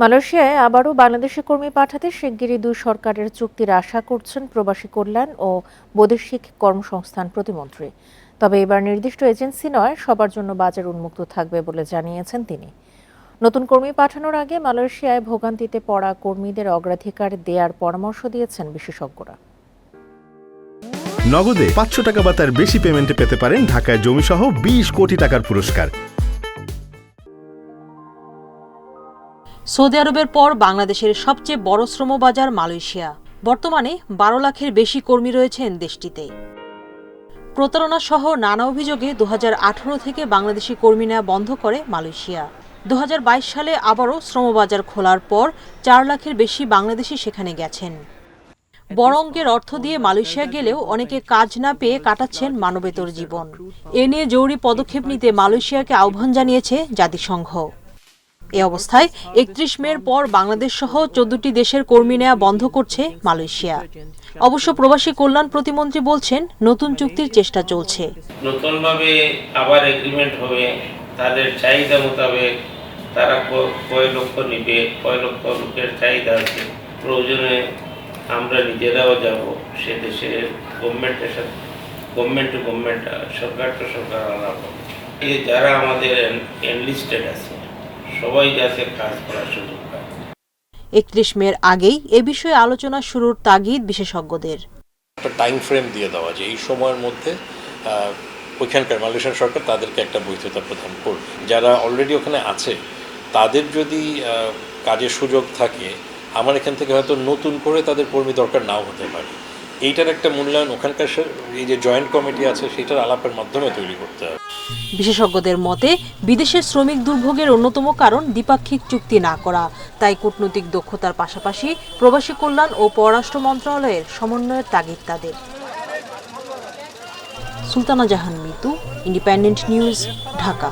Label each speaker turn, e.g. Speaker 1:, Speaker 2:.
Speaker 1: মালয়েশিয়ায় আবারও বাংলাদেশি কর্মী পাঠাতে শিগগিরই দুই সরকারের চুক্তির আশা করছেন প্রবাসী কল্যাণ ও বৈদেশিক কর্মসংস্থান প্রতিমন্ত্রী। তবে এবার নির্দিষ্ট এজেন্সি নয়, সবার জন্য বাজার উন্মুক্ত থাকবে বলে জানিয়েছেন তিনি। নতুন কর্মী পাঠানোর আগে মালয়েশিয়ায় ভোগান্তিতে পড়া কর্মীদের অগ্রাধিকার দেওয়ার পরামর্শ দিয়েছেন বিশেষজ্ঞরা।
Speaker 2: নগদে পাঁচশো টাকা বা তার বেশি পেমেন্টে পেতে পারেন ঢাকায় জমিসহ বিশ কোটি টাকার পুরস্কার।
Speaker 3: সৌদি আরবের পর বাংলাদেশের সবচেয়ে বড় শ্রমবাজার মালয়েশিয়া। বর্তমানে বারো লাখের বেশি কর্মী রয়েছেন দেশটিতে। প্রতারণা সহ নানা অভিযোগে দু হাজার আঠারো থেকে বাংলাদেশি কর্মী নেওয়া বন্ধ করে মালয়েশিয়া। দু হাজার বাইশ সালে আবারও শ্রমবাজার খোলার পর চার লাখের বেশি বাংলাদেশি সেখানে গেছেন। বড় অঙ্কের অর্থ দিয়ে মালয়েশিয়া গেলেও অনেকে কাজ না পেয়ে কাটাচ্ছেন মানবেতর জীবন। এ নিয়ে জরুরি পদক্ষেপ নিতে মালয়েশিয়াকে আহ্বান জানিয়েছে জাতিসংঘ। এ অবস্থায় একত্রিশ মের পর বাংলাদেশ সহ চোদ্দটি দেশের কর্মী নেওয়া বন্ধ করছে মালয়েশিয়া অবশ্য প্রবাসী কল্যাণ প্রতিমন্ত্রী বলছেন, নতুন চুক্তির চেষ্টা চলছে
Speaker 4: নতুনভাবে আবার এগ্রিমেন্ট হবে, তাদের চাহিদা মোতাবেক তারা কয় লক্ষ নিবে, কয় লক্ষ লোকের চাহিদা আছে, প্রয়োজনে আমরা নিজেরাও যাব সে দেশের গভর্নমেন্টের সাথে গভর্নমেন্ট টু গভর্নমেন্ট সরকার টু সরকার আলাপ। যারা আমাদের এনলিস্টেড আছে সবাই যাতে কাজ করার সুযোগ পায়।
Speaker 3: একত্রিশ মের আগেই এ বিষয়ে আলোচনা শুরুর তাগিদ বিশেষজ্ঞদের।
Speaker 5: একটা টাইম ফ্রেম দিয়ে দেওয়া যে এই সময়ের মধ্যে আহ, ওইখানকার মালয়েশিয়ান সরকার তাদেরকে একটা বৈধতা প্রদান করবে যারা অলরেডি ওখানে আছে তাদের যদি আহ, কাজের সুযোগ থাকে আমার এখান থেকে হয়তো নতুন করে তাদের কর্মী দরকার নাও হতে পারে। এইটার একটা মূল্যায়ন ওখানকার এই যে জয়েন্ট কমিটি আছে, সেটার আলাপের মাধ্যমে তৈরি করতে হবে।
Speaker 3: বিশেষজ্ঞদের মতে, বিদেশের শ্রমিক দুর্ভোগের অন্যতম কারণ দ্বিপাক্ষিক চুক্তি না করা। তাই কূটনৈতিক দক্ষতার পাশাপাশি প্রবাসী কল্যাণ ও পররাষ্ট্র মন্ত্রণালয়ের সমন্বয়ের তাগিদ তাদের। Sultana Jahan Mitu Independent News Dhaka.